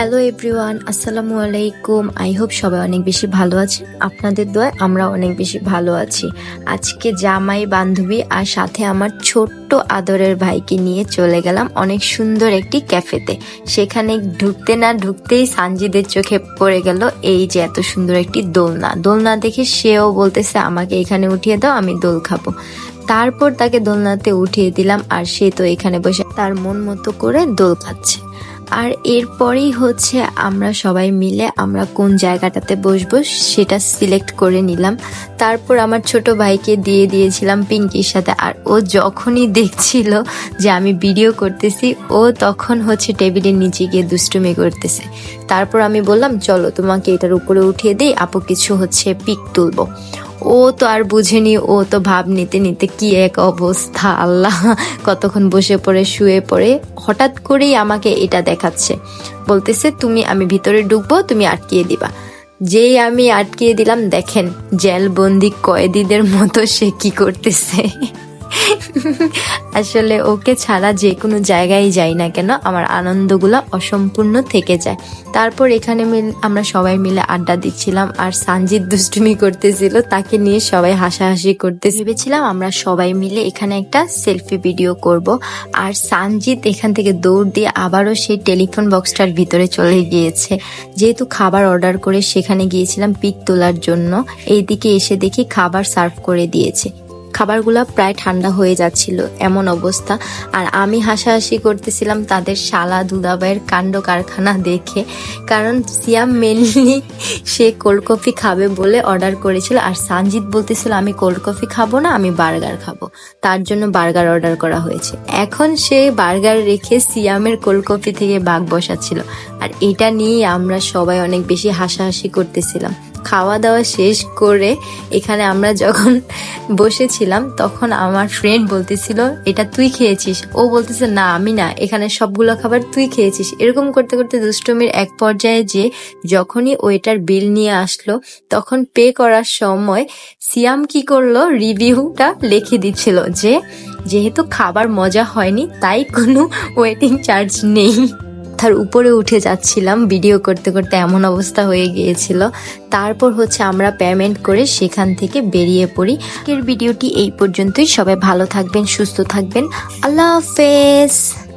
Hello everyone আসসালামু আলাইকুম I hope সবাই অনেক বেশি ভালো আছে। আপনাদের দোয়ায় আমরা অনেক বেশি ভালো আছি। আজকে জামাই বান্ধবী আর সাথে আমার ছোট্ট আদরের ভাইকে নিয়ে চলে গেলাম অনেক সুন্দর একটি ক্যাফেতে। সেখানে ঢুকতে না ঢুকতেই সানজিদের চোখে পড়ে গেল এই যে এত সুন্দর একটি দোলনা। দোলনা দেখে সেও বলতেছে, আমাকে এখানে উঠিয়ে দাও, আমি দোল খাব। তারপর তাকে দোলনাতে উঠিয়ে দিলাম আর সে তো এখানে বসে তার মন মতো করে দোল খাচ্ছে। আর এরপরেই হচ্ছে আমরা সবাই মিলে আমরা কোন জায়গাটাতে বসবো সেটা সিলেক্ট করে নিলাম। তারপর আমার ছোট ভাইকে দিয়ে দিয়েছিলাম পিঙ্কির সাথে আর ও যখনই দেখছিল যে আমি ভিডিও করতেছি, ও তখন হচ্ছে টেবিলের নিচে গিয়ে দুষ্টুমি করতেছে। তারপর আমি বললাম, চলো তোমাকে এটার উপরে উঠিয়ে দিই, আপু কিছু হচ্ছে পিক তুলবো। ও তো আর বুঝেনি, ও তো ভাব নিতে নিতে কি এক অবস্থা, আল্লাহ। কতক্ষণ বসে পড়ে, শুয়ে পড়ে, হঠাৎ করেই আমাকে এটা দেখাচ্ছে। বলতেছে, তুমি, আমি ভিতরে ঢুকবো, তুমি আটকিয়ে দিবা। যেই আমি আটকিয়ে দিলাম, দেখেন, জেলবন্দি কয়েদিদের মতো সে কি করতেছে। আসলে ওকে ছাড়া যে কোনো জায়গায় যাই না কেন, আমার আনন্দগুলো অসম্পূর্ণ থেকে যায়। তারপর এখানে আমরা সবাই মিলে আড্ডা দিচ্ছিলাম আর সানজিৎ দুষ্টুমি করতেছিল, তাকে নিয়ে সবাই হাসাহাসি করতে ভেবেছিলাম আমরা সবাই মিলে এখানে একটা সেলফি ভিডিও করব আর সানজিৎ এখান থেকে দৌড় দিয়ে আবারও সেই টেলিফোন বক্সটার ভিতরে চলে গিয়েছে। যেহেতু খাবার অর্ডার করে সেখানে গিয়েছিলাম পিক তোলার জন্য, এইদিকে এসে দেখি খাবার সার্ভ করে দিয়েছে। খাবারগুলো প্রায় ঠান্ডা হয়ে যাচ্ছিল, এমন অবস্থা। আর আমি হাসাহাসি করতেছিলাম তাদের শালা দুদাবাইয়ের কাণ্ড কারখানা দেখে, কারণ সিয়াম মেনলি সে কোল্ড কফি খাবে বলে অর্ডার করেছিল, আর সানজিৎ বলতেছিল, আমি কোল্ড কফি খাব না, আমি বার্গার খাব। তার জন্য বার্গার অর্ডার করা হয়েছে। এখন সে বার্গার রেখে সিয়ামের কোল্ড কফি থেকে বাঘ বসাচ্ছিল। আর এটা নিয়ে আমরা সবাই অনেক বেশি হাসাহাসি করতেছিলাম। খাওয়া দাওয়া শেষ করে এখানে আমরা যখন বসেছিলাম, তখন আমার ফ্রেন্ড বলতেছিল, এটা তুই খেয়েছিস? ও বলতেছে, না, আমি না, এখানে সবগুলো খাবার তুই খেয়েছিস। এরকম করতে করতে দুষ্টমির এক পর্যায়ে যে যখনই ওইটার বিল নিয়ে আসলো, তখন পে করার সময় সিয়াম কি করল? রিভিউটা লিখে দিচ্ছিল যে, যেহেতু খাবার মজা হয়নি, তাই কোনো ওয়েটিং চার্জ নেই। তার উপরে উঠে যাচ্ছিলাম ভিডিও করতে করতে এমন অবস্থা হয়ে গিয়েছিল। তারপর হচ্ছে আমরা পেমেন্ট করে সেখান থেকে বেরিয়ে পড়ি। এর ভিডিওটি এই পর্যন্তই। সবাই ভালো থাকবেন, সুস্থ থাকবেন। আল্লাহ হাফেজ।